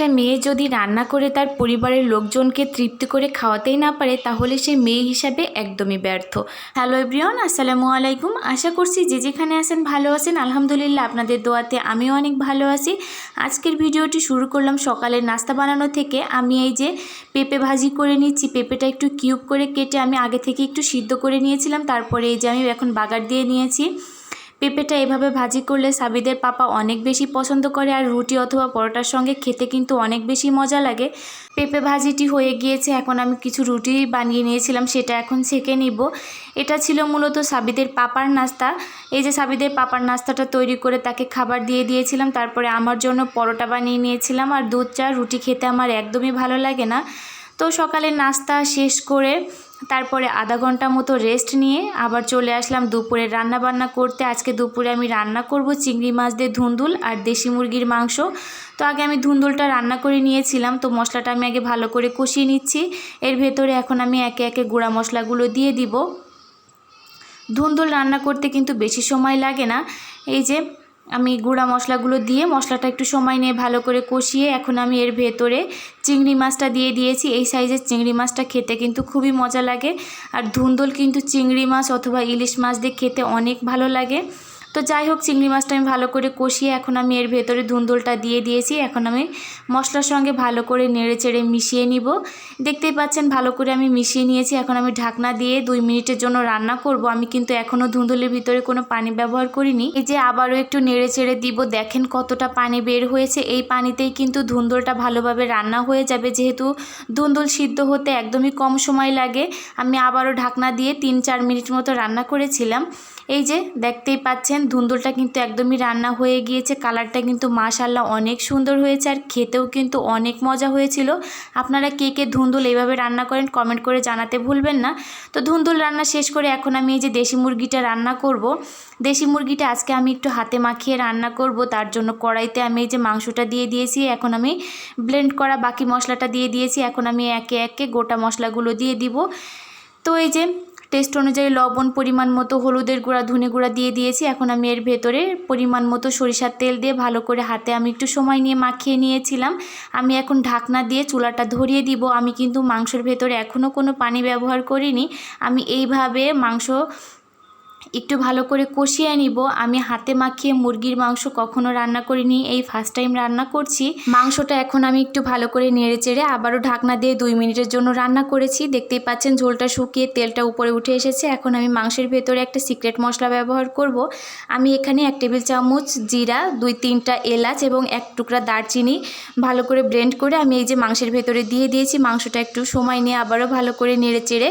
একটা মেয়ে যদি রান্না করে তার পরিবারের লোকজনকে তৃপ্তি করে খাওয়াতেই না পারে, তাহলে সে মেয়ে হিসাবে একদমই ব্যর্থ। হ্যালো এভরিওয়ান আসসালামু আলাইকুম। আশা করছি যে যেখানে আছেন ভালো আছেন। আলহামদুলিল্লাহ আপনাদের দোয়াতে আমিও অনেক ভালো আছি। আজকের ভিডিওটি শুরু করলাম সকালের নাস্তা বানানো থেকে। আমি এই যে পেঁপে ভাজি করে নিচ্ছি, পেঁপেটা একটু কিউব করে কেটে আমি আগে থেকে একটু সিদ্ধ করে নিয়েছিলাম। তারপরে এই যে আমি এখন বাগার দিয়ে নিয়েছি। পেঁপেটা এভাবে ভাজি করলে সাবিদের পাপা অনেক বেশি পছন্দ করে আর রুটি অথবা পরোটার সঙ্গে খেতে কিন্তু অনেক বেশি মজা লাগে। পেঁপে ভাজিটি হয়ে গিয়েছে, এখন আমি কিছু রুটি বানিয়ে নিয়েছিলাম, সেটা এখন ছেঁকে নিব। এটা ছিল মূলত সাবিদের পাপার নাস্তা। এই যে সাবিদের পাপার নাস্তাটা তৈরি করে তাকে খাবার দিয়ে দিয়েছিলাম, তারপরে আমার জন্য পরোটা বানিয়ে নিয়েছিলাম আর দুধ চা রুটি খেতে আমার একদমই ভালো লাগে না। তো সকালে নাস্তা শেষ করে তারপরে আধা ঘণ্টা মতো রেস্ট নিয়ে আবার চলে আসলাম দুপুরে রান্না বান্না করতে। আজকে দুপুরে আমি রান্না করব চিংড়ি মাছ দিয়ে ধুন্দুল আর দেশি মুরগির মাংস। তো আগে আমি ধুন্দুলটা রান্না করে নিয়েছিলাম, তো মশলাটা আমি আগে ভালো করে কষিয়ে নিচ্ছি। এর ভেতরে এখন আমি একে একে গুঁড়া মশলাগুলো দিয়ে দিব। ধুন্দুল রান্না করতে কিন্তু বেশি সময় লাগে না। এই যে আমি গুঁড়া মশলাগুলো দিয়ে মশলাটা একটু সময় নিয়ে ভালো করে কষিয়ে এখন আমি এর ভেতরে চিংড়ি মাছটা দিয়ে দিয়েছি। এই সাইজের চিংড়ি মাছটা খেতে কিন্তু খুবই মজা লাগে। আর ধুন্দল কিন্তু চিংড়ি মাছ অথবা ইলিশ মাছ দিয়ে খেতে অনেক ভালো লাগে। তো যাই হোক, চিংড়ি মাছটা আমি ভালো করে কষিয়ে এখন আমি এর ভেতরে ধুন্দুলটা দিয়ে দিয়েছি। এখন আমি মশলার সঙ্গে ভালো করে নেড়ে চেড়ে মিশিয়ে নিব। দেখতেই পাচ্ছেন, ভালো করে আমি মিশিয়ে নিয়েছি। এখন আমি ঢাকনা দিয়ে দুই মিনিটের জন্য রান্না করব। আমি কিন্তু এখনও ধুন্দুলের ভিতরে কোনো পানি ব্যবহার করিনি। এই যে আবারও একটু নেড়ে চেড়ে দিব, দেখেন কতটা পানি বের হয়েছে। এই পানিতেই কিন্তু ধুন্দুলটা ভালোভাবে রান্না হয়ে যাবে। যেহেতু ধুন্দুল সিদ্ধ হতে একদমই কম সময় লাগে, আমি আবারও ঢাকনা দিয়ে তিন চার মিনিট মতো রান্না করেছিলাম। এই যে দেখতেই পাচ্ছেন, ধুন্দুলটা কিন্তু একদমই রান্না হয়ে গিয়েছে, কালারটা কিন্তু মাশাল্লাহ অনেক সুন্দর হয়েছে আর খেতেও কিন্তু অনেক মজা হয়েছিল। আপনারা কে কে ধুন্দুল এইভাবে রান্না করেন কমেন্ট করে জানাতে ভুলবেন না। তো ধুন্দুল রান্না শেষ করে এখন আমি এই যে দেশি মুরগিটা রান্না করব। দেশি মুরগিটা আজকে আমি একটু হাতে মাখিয়ে রান্না করব, তার জন্য কড়াইতে আমি এই যে মাংসটা দিয়ে দিয়েছি, এখন আমি ব্লেন্ড করা বাকি মশলাটা দিয়ে দিয়েছি, এখন আমি একে একে গোটা মশলাগুলো দিয়ে দিব। তো এই যে টেস্ট অনুযায়ী লবণ, পরিমাণ মতো হলুদের গুঁড়া, ধনে গুঁড়া দিয়ে দিয়েছি। এখন আমি এর ভেতরে পরিমাণ মতো সরিষার তেল দিয়ে ভালো করে হাতে আমি একটু সময় নিয়ে মাখিয়ে নিয়েছিলাম। আমি এখন ঢাকনা দিয়ে চুলাটা ধরিয়ে দিব। আমি কিন্তু মাংসের ভেতরে এখনও কোনো পানি ব্যবহার করিনি। আমি এইভাবে মাংস একটু ভালো করে কষিয়ে নিব। আমি হাতে মাখিয়ে মুরগির মাংস কখনো রান্না করিনি, এই ফার্স্ট টাইম রান্না করছি। মাংসটা এখন আমি একটু ভালো করে নেড়ে চেড়ে আবারও ঢাকনা দিয়ে দুই মিনিটের জন্য রান্না করেছি। দেখতেই পাচ্ছেন ঝোলটা শুকিয়ে তেলটা উপরে উঠে এসেছে। এখন আমি মাংসের ভেতরে একটা সিক্রেট মশলা ব্যবহার করব। আমি এখানে এক টেবিল চামচ জিরা, দুই তিনটা এলাচ এবং এক টুকরা দারচিনি ভালো করে ব্লেন্ড করে আমি এই যে মাংসের ভেতরে দিয়ে দিয়েছি। মাংসটা একটু সময় নিয়ে আবারও ভালো করে নেড়ে চেড়ে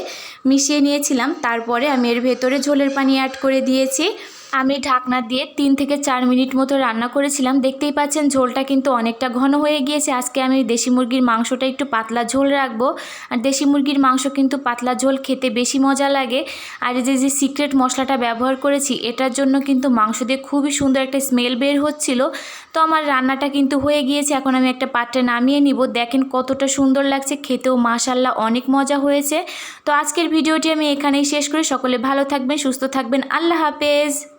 মিশিয়ে নিয়েছিলাম। তারপরে আমি এর ভেতরে ঝোলের পানি অ্যাড করে দিয়েছি। আমি ঢাকনা দিয়ে তিন থেকে চার মিনিট মতো রান্না করেছিলাম। দেখতেই পাচ্ছেন ঝোলটা কিন্তু অনেকটা ঘন হয়ে গিয়েছে। আজকে আমি দেশি মুরগির মাংসটা একটু পাতলা ঝোল রাখব। আর দেশি মুরগির মাংস কিন্তু পাতলা ঝোল খেতে বেশি মজা লাগে। আর এই যে যে সিক্রেট মশলাটা ব্যবহার করেছি, এটার জন্য কিন্তু মাংস দিয়ে খুবই সুন্দর একটা স্মেল বের হচ্ছিল। তো আমার রান্নাটা কিন্তু হয়ে গিয়েছে। এখন আমি একটা পাত্রে নামিয়ে নিব। দেখেন কতটা সুন্দর লাগছে। খেতেও মাশাল্লাহ অনেক মজা হয়েছে। তো আজকের ভিডিওটি আমি এখানেই শেষ করি। সকলে ভালো থাকবেন, সুস্থ থাকবেন। আল্লাহ হাফেজ।